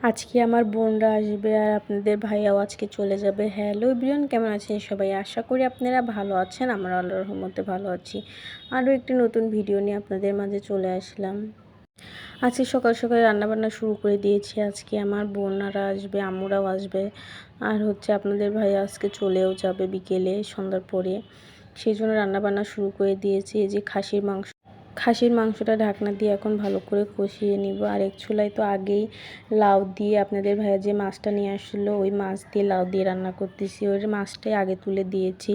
আজকে আমার বোনরা আসবে আর আপনাদের ভাইয়াও আজকে চলে যাবে। হ্যালো বিরিয়ান কেমন আছেন সবাই? আশা করি আপনারা ভালো আছেন, আমরা আল্লাহর রহমতে ভালো আছি। আরও একটি নতুন ভিডিও নিয়ে আপনাদের মাঝে চলে আসলাম। আজকে সকাল সকাল রান্নাবান্না শুরু করে দিয়েছি। আজকে আমার বোনারা আসবে, আম্মুরাও আসবে। আর হচ্ছে আপনাদের ভাই আজকে চলেও যাবে বিকেলে সন্ধ্যার পরে। সেই জন্য রান্নাবান্না শুরু করে দিয়েছি। এই যে খাসির মাংস খাসির মাংসটা ঢাকনা দিয়ে এখন ভালো করে কষিয়ে নিব। আর এক চুলায় তো আগেই লাউ দিয়ে আপনাদের ভাইয়া যে মাছটা নিয়ে আসলো, ওই মাছ দিয়ে লাউ দিয়ে রান্না করতেছি। ওই মাছটাই আগে তুলে দিয়েছি।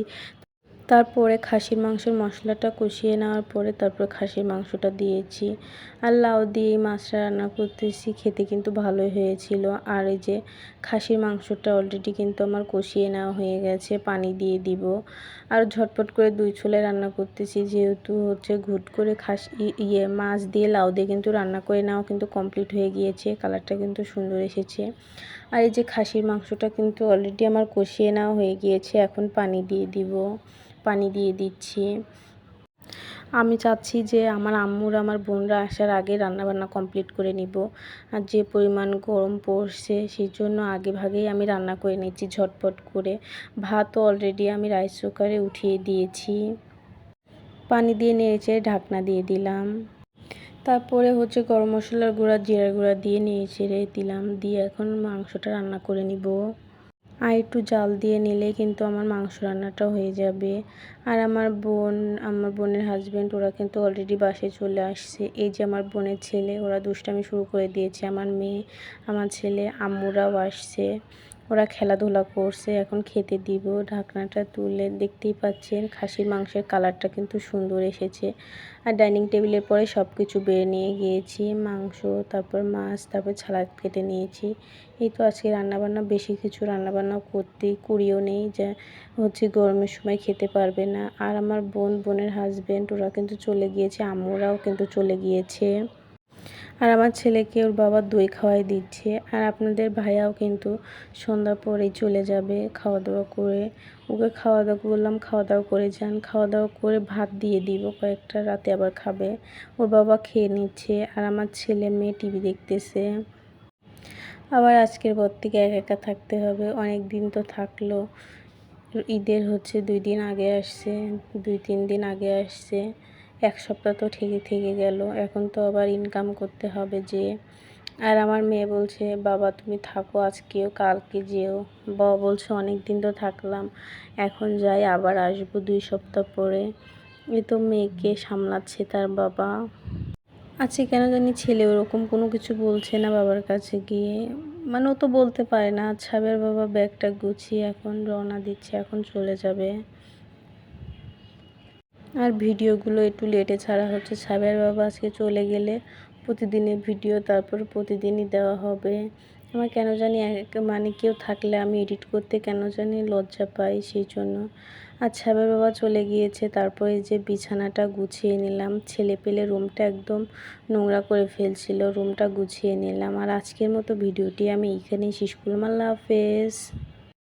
তারপরে খাসির মাংসের মশলাটা কষিয়ে নেওয়ার পরে তারপরে খাসির মাংসটা দিয়েছি। আর লাউ দিয়ে মাছটা রান্না করতেছি, খেতে কিন্তু ভালোই হয়েছিল। আর এই যে খাসির মাংসটা অলরেডি কিন্তু আমার কষিয়ে নেওয়া হয়ে গেছে, পানি দিয়ে দিব। আর ঝটপট করে দুই ছোলে রান্না করতেছি, যেহেতু হচ্ছে ঘুট করে খাসি ইয়ে মাছ দিয়ে লাউ দিয়ে কিন্তু রান্না করে নেওয়া কিন্তু কমপ্লিট হয়ে গিয়েছে কালারটা কিন্তু সুন্দর এসেছে। আর এই যে খাসির মাংসটা কিন্তু অলরেডি আমার কষিয়ে নেওয়া হয়ে গিয়েছে, এখন পানি দিয়ে দিব। পানি দিয়ে দিচ্ছি। আমি চাচ্ছি যে আমার আম্মুর, আমার বোনরা আসার আগে রান্নাবান্না কমপ্লিট করে নিব। আর যে পরিমাণ গরম পড়ছে, সেই জন্য আগে ভাগেই আমি রান্না করে নিচ্ছি ঝটপট করে। ভাতও অলরেডি আমি রাইস কুকারে উঠিয়ে দিয়েছি। পানি দিয়ে নেড়েছে ঢাকনা দিয়ে দিলাম। তারপরে হচ্ছে গরম মশলার গুঁড়া, জিরার গুঁড়া দিয়ে নেড়ে চেড়ে দিলাম। দিয়ে এখন মাংসটা রান্না করে নিব। আর একটু জাল দিয়ে নিলে কিন্তু আমার মাংস রান্নাটা হয়ে যাবে। আর আমার বোন, আমার বোনের হাজব্যান্ড ওরা কিন্তু অলরেডি বাসে চলে আসছে। এই যে আমার বোনের ছেলে, ওরা দুষ্টামি শুরু করে দিয়েছে। আমার মেয়ে, আমার ছেলে, আম্মুরাও আসছে। ওরা খেলাধুলা করছে, এখন খেতে দিব। ঢাকনাটা তুলে দেখতেই পাচ্ছেন, খাসির মাংসের কালারটা কিন্তু সুন্দর এসেছে। আর ডাইনিং টেবিলের পরে সব কিছু বেড়ে নিয়ে গিয়েছি, মাংস, তারপর মাছ, তারপর ছালাদ কেটে নিয়েছি। এই তো আজকে রান্নাবান্না, বেশি কিছু রান্নাবান্না করতে কুড়িও নেই যা হচ্ছে গরমের সময় খেতে পারবে না। আর আমার বোন, বোনের হাজব্যান্ড ওরা কিন্তু চলে গিয়েছে, আম্মুরাও কিন্তু চলে গিয়েছে। আর আমার ছেলেকে ওর বাবা দই খাওয়াই দিচ্ছে। আর আপনাদের ভাইয়াও কিন্তু সন্ধ্যা পরেই চলে যাবে খাওয়া দাওয়া করে। ওকে খাওয়া দাওয়া বললাম খাওয়া দাওয়া করে যান। খাওয়া দাওয়া করে ভাত দিয়ে দিব, কয়েকটা রাতে আবার খাবে। ওর বাবা খেয়ে নিচ্ছে আর আমার ছেলে মেয়ে টিভি দেখতেছে। আবার আজকের পর থেকে একা একা থাকতে হবে। অনেক দিন তো থাকল। ঈদের হচ্ছে দুই দিন আগে আসছে, দুই তিন দিন আগে আসছে। এক সপ্তাহ তো থেকে থেকে গেল। এখন তো আবার ইনকাম করতে হবে যে। আর আমার মেয়ে বলছে, বাবা, তুমি থাকো, আজকেও কালকে যেও। বাবা বলছে অনেক দিন তো থাকলাম, এখন যাই, আবার আসব দুই সপ্তাহ পরে। এ তো মেয়েকে সামলাচ্ছে তার বাবা। আচ্ছা কেন জানি ছেলে ওরকম কোনো কিছু বলছে না বাবার কাছে গিয়ে। মানে ও তো বলতে পারে না ছাবের বাবা ব্যাগটা গুছিয়ে এখন রওনা দিচ্ছে, এখন চলে যাবে। আর ভিডিওগুলো একটু লেটে ছাড়া হচ্ছে। সাবের বাবা আজকে চলে গেলে প্রতিদিনের ভিডিও, তারপর প্রতিদিনই দেওয়া হবে। আমার কেন জানি এক মানে কেউ থাকলে আমি এডিট করতে কেন জানি লজ্জা পাই সেই জন্য। আর ছাবের বাবা চলে গিয়েছে, তারপরে যে বিছানাটা গুছিয়ে নিলাম। ছেলে পেলে রুমটা একদম নোংরা করে ফেলছিল, রুমটা গুছিয়ে নিলাম। আর আজকের মতো ভিডিওটি আমি এইখানেই শেষ করলাম। আল্লাহ হাফেজ।